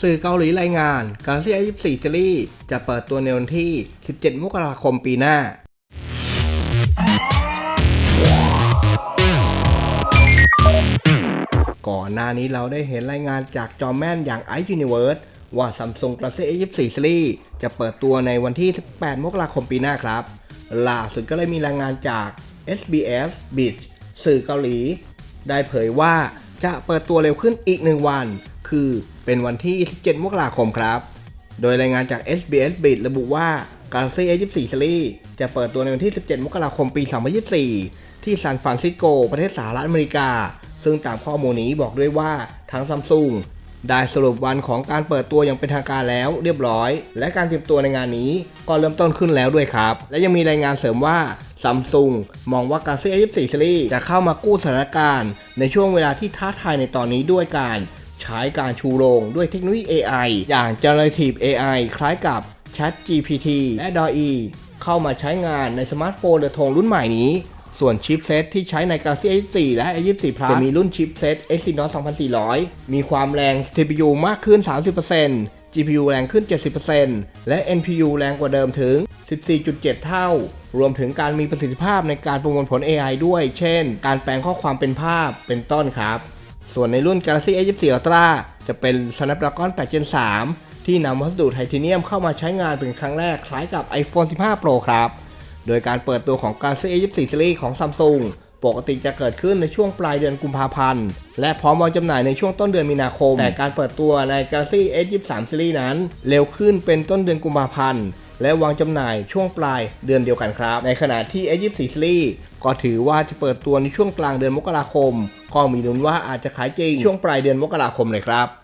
สื่อเกาหลีรายงาน Galaxy S24 Series จะเปิดตัวในวันที่ 17 มกราคมปีหน้า ก่อนหน้านี้เราได้เห็นรายงานจากจอมแม่นอย่าง i Universe ว่า Samsung Galaxy S24 Series จะเปิดตัวในวันที่ 18 มกราคมปีหน้าครับ ล่าสุดก็เลยมีรายงานจาก SBS b i t สื่อเกาหลี ได้เผยว่าจะเปิดตัวเร็วขึ้นอีกหนึ่งวัน คือ เป็นวันที่ 17 มกราคมครับ โดยรายงานจาก SBS b i t ระบุว่า Galaxy S24 Series จะเปิดตัวในวันที่ 17 มกราคมปี 2024 ที่ซานฟรานซิสโก ประเทศสหรัฐอเมริกา ซึ่งตามข้อมูลนี้บอกด้วยว่าทางซัมซุงได้สรุปวันของการเปิดตัวอย่างเป็นทางการแล้วเรียบร้อย และการเตรียมตัวในงานนี้ก็เริ่มต้นขึ้นแล้วด้วยครับ และยังมีรายงานเสริมว่าซัมซุงมองว่า Galaxy S24 Series จะเข้ามากู้สถานการณ์ ในช่วงเวลาที่ท้าทายในตอนนี้ด้วยการ ใช้การชูโรงด้วยเทคโนโลยี AI อย่าง Generative AI คล้ายกับ Chat GPT และ DALL-E เข้ามาใช้งานในสมาร์ทโฟนเดอะทงรุ่นใหม่นี้ ส่วนชิปเซตที่ใช้ใน Galaxy S4 และ S24 Plus จะมีรุ่นชิปเซต Exynos 2400 มีความแรง CPU มากขึ้น 30% GPU แรงขึ้น 70%และ NPU แรงกว่าเดิมถึง 14.7 เท่า รวมถึงการมีประสิทธิภาพในการประมวลผล AI ด้วย เช่น การแปลงข้อความเป็นภาพเป็นต้นครับ ส่วนในรุ่น Galaxy S24 Ultra จะเป็น Snapdragon 8 Gen 3 ที่นำวัสดุไทเทเนียมเข้ามาใช้งานเป็นครั้งแรกคล้ายกับ iPhone 15 Pro ครับ โดยการเปิดตัวของ Galaxy S24 Series ของ Samsung ปกติจะเกิดขึ้นในช่วงปลายเดือนกุมภาพันธ์ และพร้อมวางจำหน่ายในช่วงต้นเดือนมีนาคม แต่การเปิดตัวใน Galaxy S23 Series นั้น เร็วขึ้นเป็นต้นเดือนกุมภาพันธ์ และวางจำหน่ายช่วงปลายเดือนเดียวกันครับ ในขณะที่ S24 Series ก็ถือว่าจะเปิดตัวในช่วงกลางเดือนมกราคม ก็มีลุ้นว่าอาจจะขายจริงช่วงปลายเดือนมกราคมเลยครับ